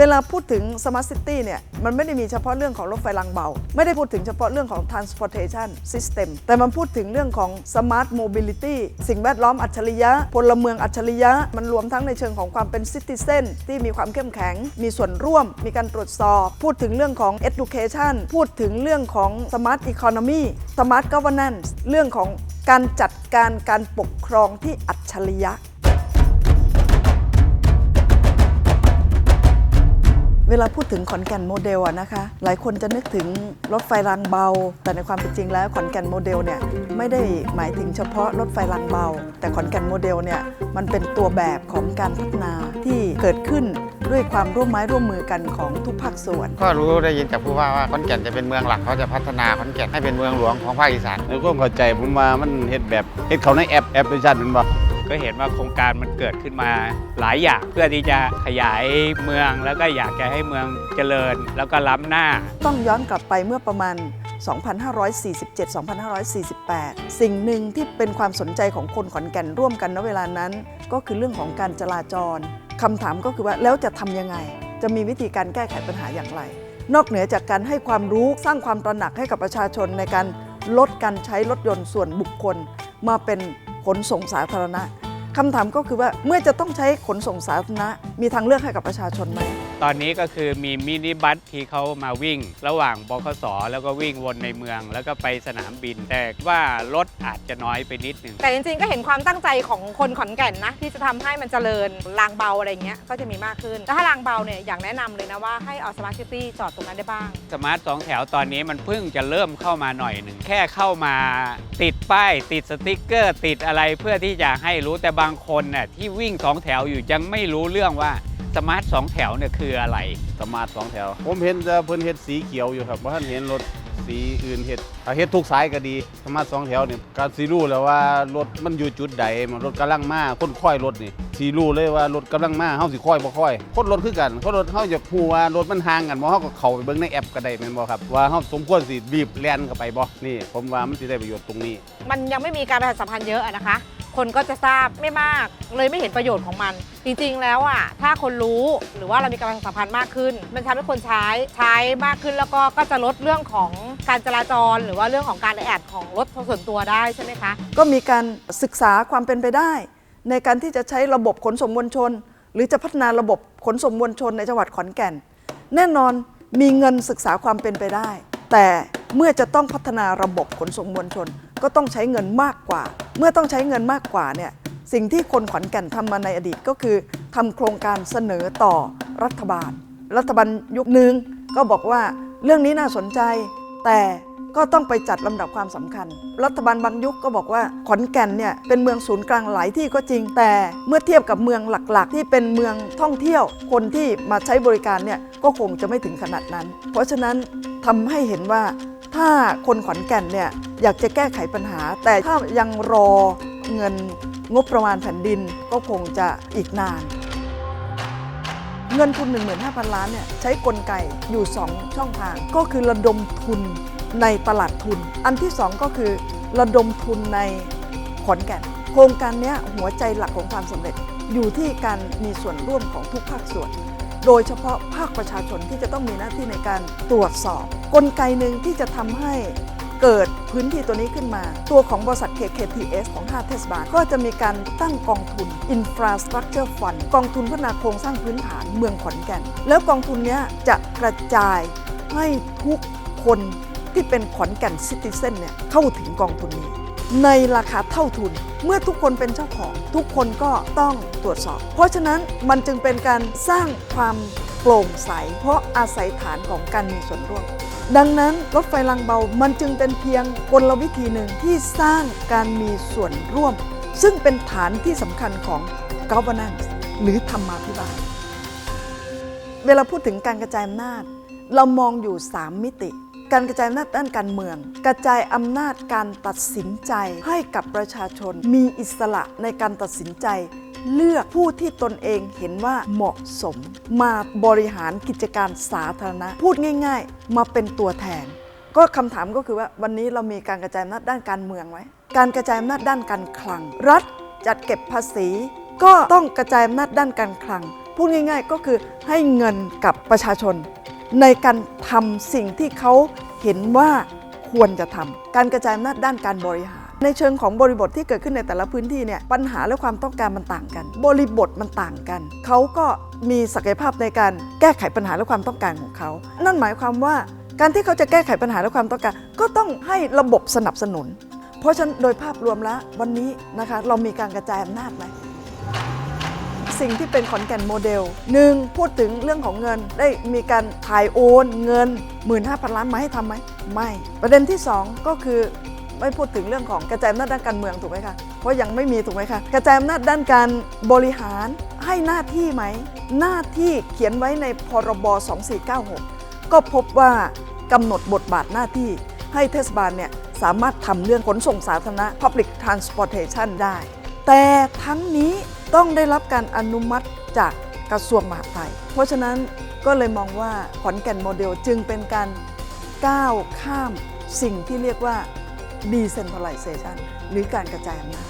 เวลาพูดถึง Smart City เนี่ยมันไม่ได้มีเฉพาะเรื่องของรถไฟรางเบา ไม่ได้พูดถึงเฉพาะเรื่องของ transportation system แต่มันพูดถึงเรื่องของ smart mobility สิ่งแวดล้อมอัจฉริยะ พลเมืองอัจฉริยะ มันรวมทั้งในเชิงของความเป็น citizen ที่มีความเข้มแข็ง มีส่วนร่วม มีการตรวจสอบ พูดถึงเรื่องของ education พูดถึงเรื่องของ smart economy smart governance เรื่องของการจัดการการปกครองที่อัจฉริยะ เวลาพูดถึงขอนแก่นโมเดลอะนะคะ หลายคนจะนึกถึงรถไฟรางเบา แต่ในความเป็นจริงแล้วขอนแก่นโมเดลเนี่ยไม่ได้หมายถึงเฉพาะรถไฟรางเบา แต่ขอนแก่นโมเดลเนี่ยมันเป็นตัวแบบของการพัฒนาที่เกิดขึ้นด้วยความร่วมไม้ร่วมมือกันของทุกภาคส่วน ก็รู้ได้ยินจากผู้ว่าว่าขอนแก่นจะเป็นเมืองหลักเขาจะพัฒนาขอนแก่นให้เป็นเมืองหลวงของภาคอีสานในความเข้าใจผมว่ามันเฮ็ดแบบเฮ็ดเขาในแอปแอปพลิเคชันแมันบ่ ก็เห็นว่าโครงการมันเกิดขึ้นมาหลายอย่าง เพื่อที่จะขยายเมืองแล้วก็อยากจะให้เมืองเจริญ แล้วก็ล้ำหน้า ต้องย้อนกลับไปเมื่อประมาณ 2547-2548 สิ่งหนึ่งที่เป็นความสนใจของคนขอนแก่นร่วมกันณเวลานั้น ก็คือเรื่องของการจราจรคำถามก็คือว่าแล้วจะทำยังไง จะมีวิธีการแก้ไขปัญหาอย่างไร นอกเหนือจากการให้ความรู้สร้างความตระหนักให้กับประชาชนในการลดการใช้รถยนต์ส่วนบุคคลมาเป็น ขนส่งสาธารณะคำถามก็คือว่าเมื่อจะต้องใช้ขนส่งสาธารณะมีทางเลือกให้กับประชาชนไหม ตอนนี้ก็คือมีมินิบัสที่เขามาวิ่ง ระหว่างบขสแล้วก็วิ่งวนในเมือง แล้วก็ไปสนามบิน แต่ว่ารถอาจจะน้อยไปนิดหนึ่งแต่จริงๆ ก็เห็นความตั้งใจของคนขอนแก่นนะ ที่จะทำให้มันเจริญรางเบาอะไรเงี้ยก็จะมีมากขึ้นแล้วถ้ารางเบาเนี่ยอยากแนะนำเลยนะว่าให้เอาสมาร์ทซิตี้จอดตรงนั้นได้บ้างสมาร์ทสองแถวตอนนี้มันเพิ่งจะเริ่มเข้ามาหน่อยหนึ่งแค่เข้ามาติดป้ายติดสติกเกอร์ ติดอะไรเพื่อที่จะให้รู้แต่บางคนน่ะที่วิ่งสองแถวอยู่ยังไม่รู้เรื่องว่า สมาร์ทสองแถวเนี่ยคืออะไร สมาร์ทสองแถว ผมเห็นแต่เพิ่นเฮ็ดสีเขียวอยู่ครับบ่ทันเห็นรถสีอื่นเฮ็ดถ้าเฮ็ดทุกสายก็ดีสมาร์ทสองแถวนี่ก็สิรู้แล้วว่ารถมันอยู่จุดใดมันรถกำลังมาคนค่อยรถนี่สิรู้เลยว่ารถกำลังมาเฮาสิค่อยบ่ค่อยคนรถคือกันคนรถเฮาอยากฮู้ว่ารถมันห่างกันบ่เฮาก็เข้าไปเบิ่งในแอปก็ได้แม่นบ่ครับว่าเฮาสมควรสิรีบแล่นเข้าไปบ่นี่ ผมว่ามันสิได้ประโยชน์ตรงนี้ มันยังไม่มีการประชาสัมพันธ์เยอะอะนะคะ คนก็จะทราบไม่มาก เลยไม่เห็นประโยชน์ของมัน จริงๆแล้วอะถ้าคนรู้หรือว่าเรามีการประชาสัมพันธ์มากขึ้น มันทำให้คนใช้ใช้มากขึ้นแล้วก็ก็จะลดเรื่องของการจราจร หรือว่าเรื่องของการแอดของรถส่วนตัวได้ใช่ไหมคะก็มีการศึกษาความเป็นไปได้ ในการที่จะใช้ระบบขนส่งมวลชน หรือจะพัฒนาระบบขนส่งมวลชนในจังหวัดขอนแก่น แน่นอนมีเงินศึกษาความเป็นไปได้ แต่เมื่อจะต้องพัฒนาระบบขนส่งมวลชน ก็ต้องใช้เงินมากกว่า เมื่อต้องใช้เงินมากกว่าเนี่ยสิ่งที่คนขอนแก่นทำมาในอดีตก็คือทำโครงการเสนอต่อรัฐบาล รัฐบาลยุคหนึ่งก็บอกว่าเรื่องนี้น่าสนใจ แต่ก็ต้องไปจัดลำดับความสำคัญ รัฐบาลบางยุคก็บอกว่าขอนแก่นเนี่ยเป็นเมืองศูนย์กลางหลายที่ก็จริง แต่เมื่อเทียบกับเมืองหลักๆ ที่เป็นเมืองท่องเที่ยว คนที่มาใช้บริการเนี่ยก็คงจะไม่ถึงขนาดนั้น เพราะฉะนั้นทำให้เห็นว่าถ้าคนขอนแก่นเนี่ย อยากจะแก้ไขปัญหา แต่ถ้ายังรอเงินงบประมาณแผ่นดินก็คงจะอีกนาน เงินทุน 15,000 ล้านเนี่ยใช้กลไกอยู่ 2 ช่องทาง ก็คือระดมทุนในตลาดทุน อันที่ 2 ก็คือระดมทุนในขอนแก่น โครงการนี้หัวใจหลักของความสำเร็จอยู่ที่การมีส่วนร่วมของทุกภาคส่วน โดยเฉพาะภาคประชาชนที่จะต้องมีหน้าที่ในการตรวจสอบ กลไกหนึ่งที่จะทำให้ เกิดพื้นที่ตัวนี้ขึ้นมา ตัวของบริษัท KKTS ของ5เทศบาล ก็จะมีการตั้งกองทุน Infrastructure Fund กองทุนพัฒนาโครงสร้างพื้นฐานเมืองขอนแก่น แล้วกองทุนนี้จะกระจายให้ทุกคนที่เป็นขอนแก่นซิติเซนเนี่ยเข้าถึงกองทุนนี้ในราคาเท่าทุน เมื่อทุกคนเป็นเจ้าของ ทุกคนก็ต้องตรวจสอบ เพราะฉะนั้นมันจึงเป็นการสร้างความโปร่งใส เพราะอาศัยฐานของการมีส่วนร่วม ดังนั้นรถไฟรางเบามันจึงเป็นเพียงกลวิธีหนึ่งที่สร้างการมีส่วนร่วม ซึ่งเป็นฐานที่สำคัญของ governance หรือธรรมาภิบาล เวลาพูดถึงการกระจายอำนาจ เรามองอยู่ 3 มิติ การกระจายอำนาจด้านการเมือง กระจายอำนาจการตัดสินใจให้กับประชาชน มีอิสระในการตัดสินใจ เลือกผู้ที่ตนเองเห็นว่าเหมาะสม มาบริหารกิจการสาธารณะ พูดง่าย ๆ มาเป็นตัวแทน ก็คำถามก็คือว่าวันนี้เรามีการกระจายอำนาจด้านการเมืองไหมการกระจายอำนาจด้านการคลัง รัฐจัดเก็บภาษี ก็ต้องกระจายอำนาจด้านการคลัง พูดง่าย ๆ ก็คือให้เงินกับประชาชน ในการทำสิ่งที่เขาเห็นว่าควรจะทำการกระจายอำนาจด้านการบริหาร ในเชิงของบริบทที่เกิดขึ้นในแต่ละพื้นที่เนี่ยปัญหาและความต้องการมันต่างกัน บริบทมันต่างกัน เขาก็มีศักยภาพในการแก้ไขปัญหาและความต้องการของเขา นั่นหมายความว่าการที่เขาจะแก้ไขปัญหาและความต้องการ ก็ต้องให้ระบบสนับสนุน เพราะฉะนั้นโดยภาพรวมแล้ววันนี้นะคะเรามีการกระจายอำนาจไหมสิ่งที่เป็นขอนแก่นโมเดลหนึ่งพูดถึงเรื่องของเงินได้มีการถ่ายโอนเงิน 15,000 ล้านมาให้ทำไหมไม่ ประเด็นที่ 2 ก็คือ ไม่พูดถึงเรื่องของกระจายอำนาจด้านการเมืองถูกไหมคะเพราะยังไม่มีถูกไหมคะกระจายอำนาจด้านการบริหารให้หน้าที่ไหม หน้าที่เขียนไว้ในพรบ 2496 ก็พบว่ากำหนดบทบาทหน้าที่ให้เทศบาลเนี่ยสามารถทำเรื่องขนส่งสาธารณะ Public Transportation ได้ แต่ทั้งนี้ต้องได้รับการอนุมัติจากกระทรวงมหาดไทย เพราะฉะนั้นก็เลยมองว่าขอนแก่นโมเดลจึงเป็นการก้าวข้ามสิ่งที่เรียกว่า decentralization หรือการกระจายอำนาจ